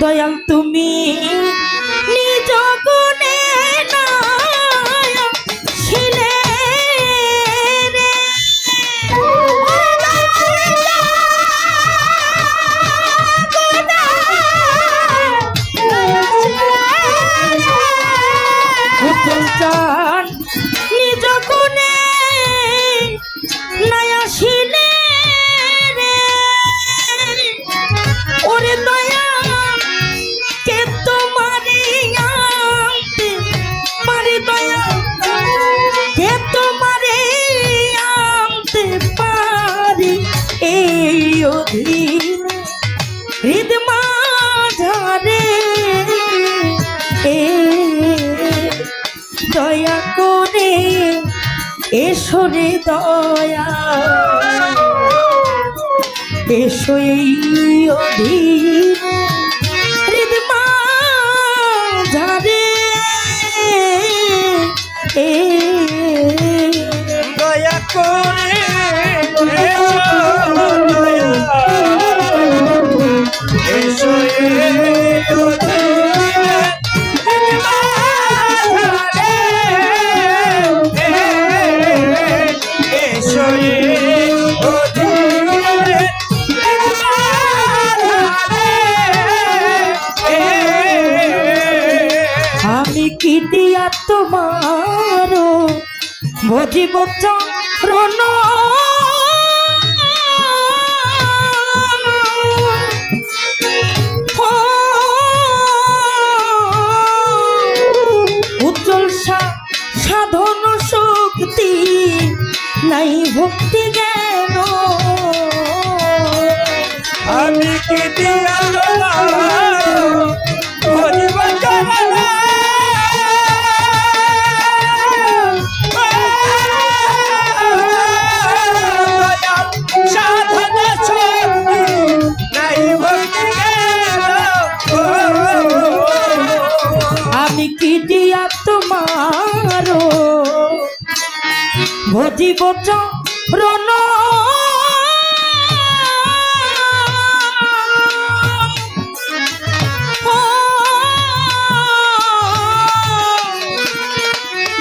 দয়াল তুমি এসো রে দয়া এসো এই অধীর ঝারে এ দয়া করে ভজিব চরণ উজ্জ্বল সাধন শক্তি নাই ভক্তি জ্ঞান আমি কি দিয়া জীবটা রণ।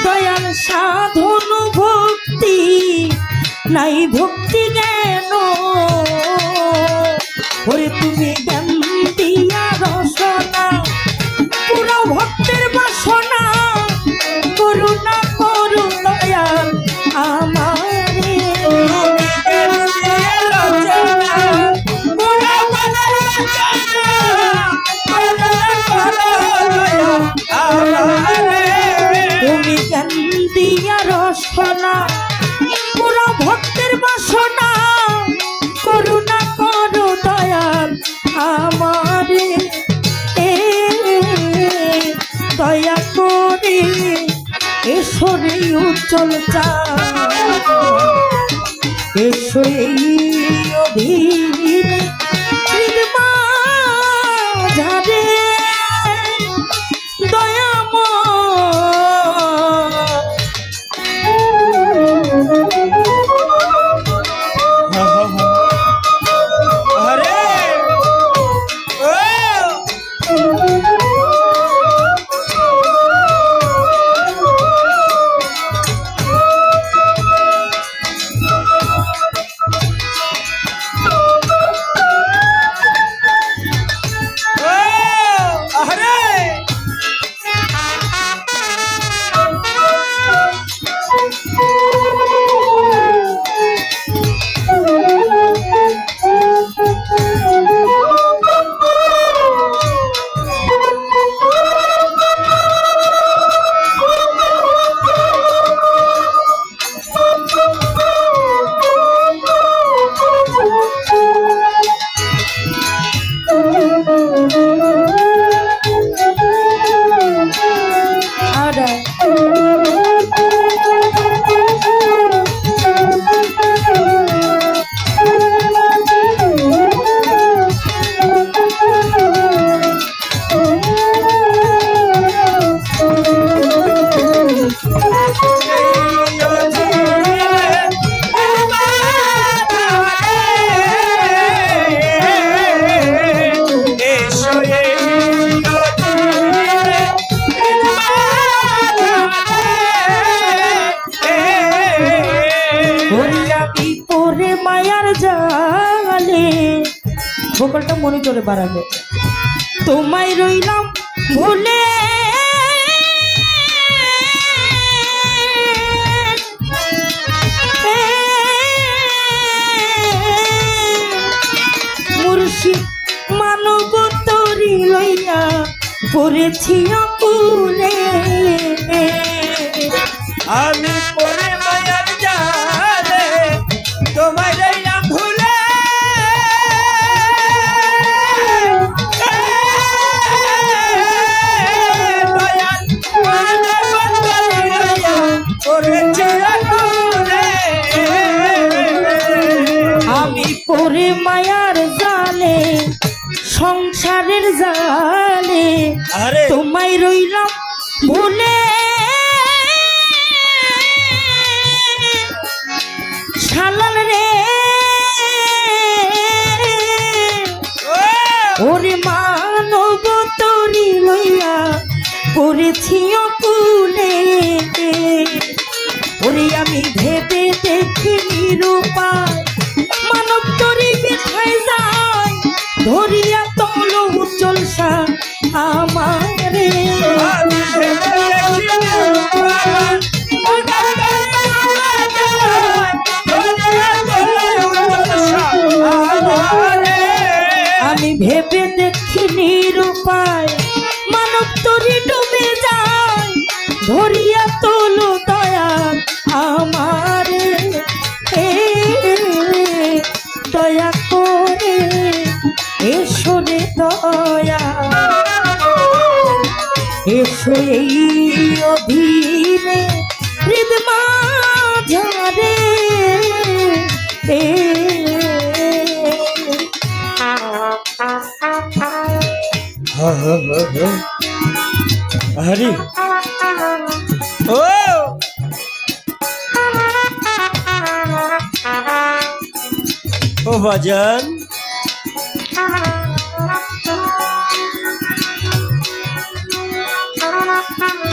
দয়াল সাধন ভক্তি নাই ভক্তি জ্ঞান ওরে তুমি উজ্জ্বল চা এসো এই অধীর মনিটরে বাড়াবে। তোমায় রইলাম ভুলে। মুর্শিদ মানব তরি লইয়া পড়েছি অকুলে আমি পরে মায়ার জালে সংসারের জালে আরে। তোমায় রইলাম ভুলে শালাল রে। ওরে মানব তরি লইয়া পড়েছি অকুলে। ওরে আমি ভেবে দেখি নিরূপায় ধরিয়া তল উজ্জ্বলসা আমারে আমি ভেবে দেখি নিরূপায় মানব তরি ডুবে যায়। ধরিয়া তোলো এসো এই অধীনে হৃদ মাঝারে এ হরি ও! ও বাজান ও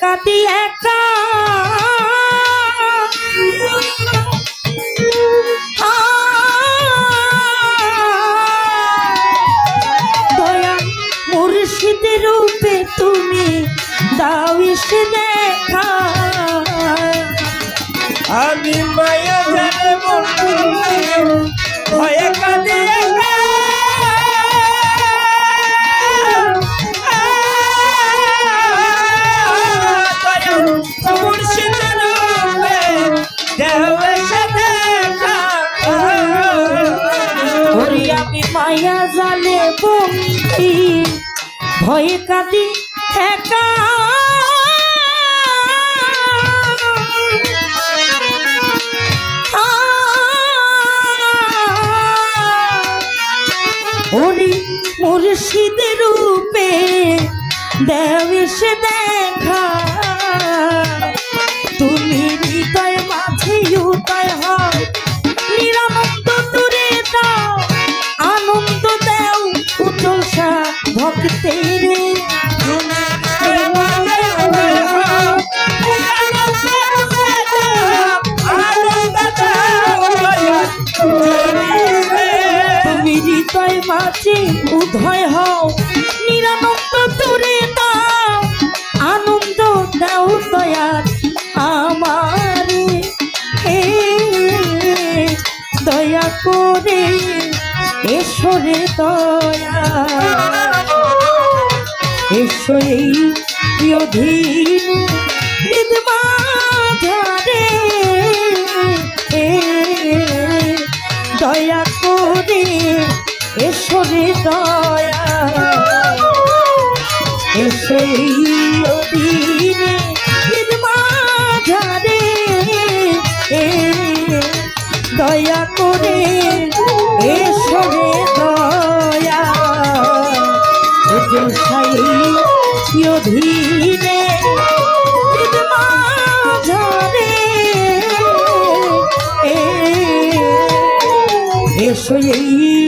কাঁদি একা। দয়া মুর্শিদ রূপে তুমি দাও এসে দেখা। আমি মায়া জানে ভয়ে কাঁদে একা। কাঁদি ওরে মুর্শিদ রূপে দেবেশ দেখা। মাঝে উদয় হও। নিরানন্দ দূরে দাও আনন্দ দাও দয়ার আমারে। হে দয়া করে এসরে দয়া। এসো এই অধীন দয়া এসো এই অধীন হৃদমাঝারে এ, দয়া। করে এসো রে দয়া। সাই অধীনে মাঝারে এসো এই